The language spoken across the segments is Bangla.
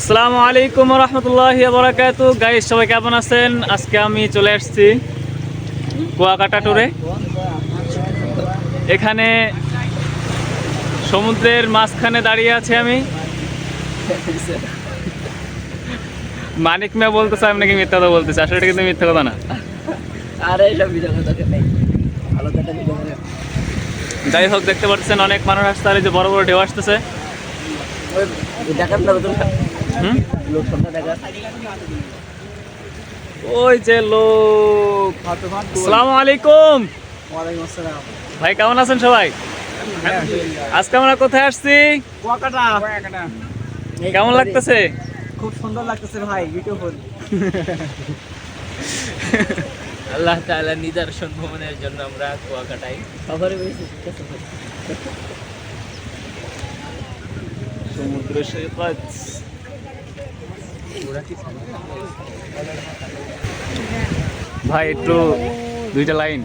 আসসালামু আলাইকুম রহমতুল্লাহ বরাকাতু। গাইস সবাই কেমন আছেন? আজকে আমি চলে আসছি কুয়াকাটা টুরে এখানে সমুদ্রের মাঝখানে দাঁড়িয়ে আছি আমি। মানিক মিয়া বলতেছে আমি নাকি মিথ্যা কথা বলতেছি। আসলে এটা কিন্তু মিথ্যা কথা না। আরে যাই হোক দেখতে পাচ্ছেন অনেক মানুষ আসছে আর এই যে বড় বড় ঢেউ আসতেছে। দেখার না তুমি হুম লোক সংখ্যা দেখা ওই যে লোক আসসালামু। আলাইকুম ভাই কেমন আছেন সবাই? আজকে আমরা কোথায় আসছি? কেমন লাগতেছে? খুব সুন্দর লাগতেছে ভাই বিউটিফুল আল্লাহ তাআলা নিদর্শন ভ্রমণের জন্য আমরা কুয়াকাটাই সমুদ্র সৈকত। ভাই একটু দুইটা লাইন।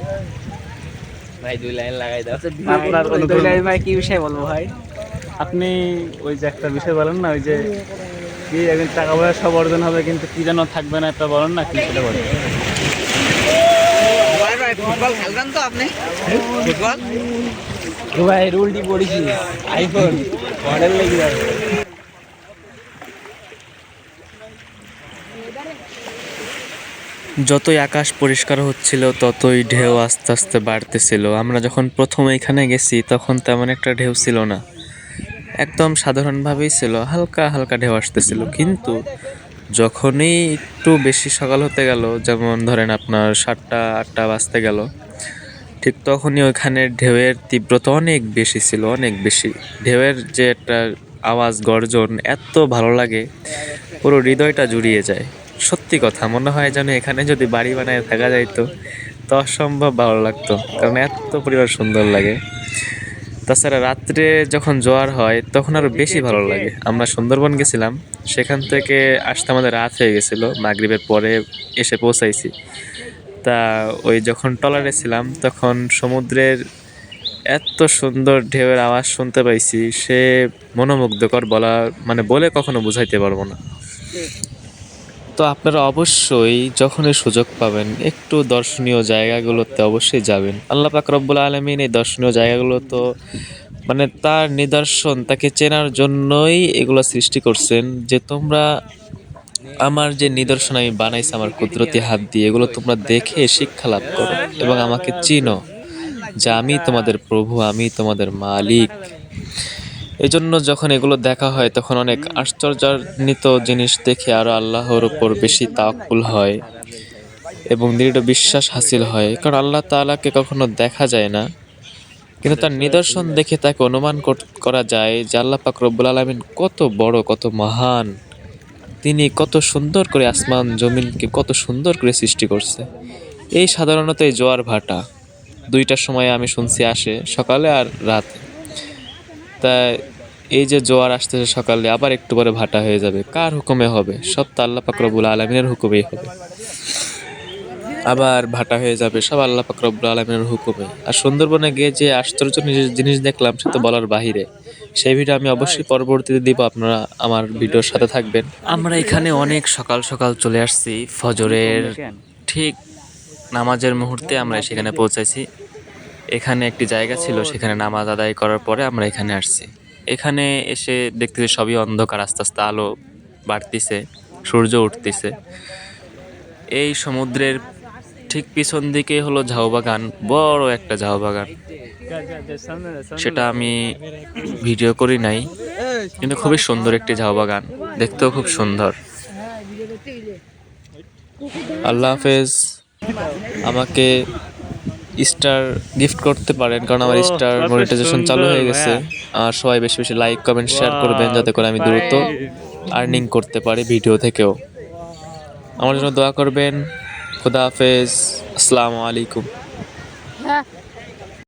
ভাই দুই লাইন লাগাই দাও। আপনার দুই লাইন ভাই কি বিষয় বলব ভাই? আপনি ওই যে একটা বিষয় বলেন না ওই যে কি একদিন টাকা পয়সা সব অর্জন হবে কিন্তু কি যেন থাকবে না একটা বলেন না কি সেটা বলেন। ভাই ভাই ফুটবল খেলবেন তো আপনি? ফুটবল ভাই রুলটি পড়েছি আইফোন মডেল লেগে যাবে। যতই আকাশ পরিষ্কার হচ্ছিল, ততই ঢেউ আস্তে আস্তে বাড়তেছিল। আমরা যখন প্রথম এখানে গেছি, তখন তেমন একটা ঢেউ ছিল না। একদম সাধারণভাবেই ছিল, হালকা হালকা ঢেউ আসতেছিল। কিন্তু যখনই একটু বেশি সকাল হতে গেল, যেমন ধরেন আপনার সাতটা, আটটা বাজতে গেল, ঠিক তখনই ওইখানে ঢেউয়ের তীব্রতা অনেক বেশি ছিল, অনেক বেশি। ঢেউয়ের যে একটা আওয়াজ, গর্জন, এত ভালো লাগে, পুরো হৃদয়টা জুড়িয়ে যায়। সত্যি কথা, মনে হয় যেন এখানে যদি বাড়ি বানায় থাকা যাইতো, তো অসম্ভব ভালো লাগতো, কারণ এত পরিবার সুন্দর লাগে। তাছাড়া রাত্রে যখন জোয়ার হয়, তখন আরও বেশি ভালো লাগে। আমরা সুন্দরবন গেছিলাম, সেখান থেকে আসতে আমাদের রাত হয়ে গেছিল, মাগরিবের পরে এসে পৌঁছাইছি। তা ওই যখন টলারে ছিলাম, তখন সমুদ্রের এত সুন্দর ঢেউয়ের আওয়াজ শুনতে পাইছি, সে মনোমুগ্ধকর বলা মানে বলে কখনো বুঝাইতে পারব না। তো আপনারা অবশ্যই যখনই সুযোগ পাবেন, একটু দর্শনীয় জায়গাগুলোতে অবশ্যই যাবেন। আল্লাহ পাক রব্বুল আলমিন এই দর্শনীয় জায়গাগুলো তো মানে তার নিদর্শন, তাকে চেনার জন্যই এগুলো সৃষ্টি করছেন যে তোমরা আমার যে নিদর্শন আমি বানাইছি, আমার কুদরতি হাত দিয়ে, এগুলো তোমরা দেখে শিক্ষা লাভ করো এবং আমাকে চিনো যে আমি তোমাদের প্রভু, আমি তোমাদের মালিক। এজন্য যখন এগুলো দেখা হয়, তখন অনেক আশ্চর্যান্বিত জিনিস দেখে আরও আল্লাহর উপর বেশি তাকুল হয় এবং দৃঢ় বিশ্বাস হাসিল হয়। কারণ আল্লাহ তাআলাকে কখনো দেখা যায় না। কিন্তু তার নিদর্শন দেখে তাকে অনুমান করা যায় যে আল্লাহ পাক রব্বুল আলমিন কত বড়, কত মহান। তিনি কত সুন্দর করে আসমান জমিনকে কত সুন্দর করে সৃষ্টি করছে। এই সাধারণত এই জোয়ার ভাটা। দুইটার সময় আমি শুনছি আসে, সকালে আর রাতে। তা এই যে জোয়ার আসতেছে সকালে, আবার একটু পরে ভাটা হয়ে যাবে। কার হুকুমে হবে? সব তো আল্লাহ পাকরবুল আলমিনের হুকুমেই হবে। আবার ভাটা হয়ে যাবে, সব আল্লাহ পাকরবুল আলমিনের হুকুমে। আর সুন্দরবনে গিয়ে যে আশ্চর্য জিনিস দেখলাম, সে তো বলার বাহিরে। সেই ভিডিও আমি অবশ্যই পরবর্তীতে দিব, আপনারা আমার ভিডিওর সাথে থাকবেন। আমরা এখানে অনেক সকাল সকাল চলে আসছি, ফজরের ঠিক নামাজের মুহূর্তে আমরা সেখানে পৌঁছাইছি। এখানে একটি জায়গা ছিল সেখানে নামাজ আদায় করার পরে আমরা এখানে আসছি। এখানে এসে দেখতেছি সবই অন্ধকার আস্তে আস্তে আলো বাড়তিছে সূর্য উঠতেছে। এই সমুদ্রের ঠিক পিছন দিকে হলো ঝাউ বাগান বড় একটা ঝাউ বাগান। সেটা আমি ভিডিও করি নাই কিন্তু খুবই সুন্দর একটি ঝাউ বাগান দেখতেও খুব সুন্দর। আল্লাহ হাফেজ। আমাকে স্টার গিফট করতে পারেন কারণ আমার স্টার মনিটাইজেশন চালু হয়ে গেছে। হ্যাঁ। আর সবাই বেশি বেশি লাইক কমেন্ট শেয়ার করবেন যাতে করে আমি দ্রুত আর্নিং করতে পারি ভিডিও থেকেও। আমার জন্য দোয়া করবেন। খুদা হাফেজ। আসসালামু আলাইকুম।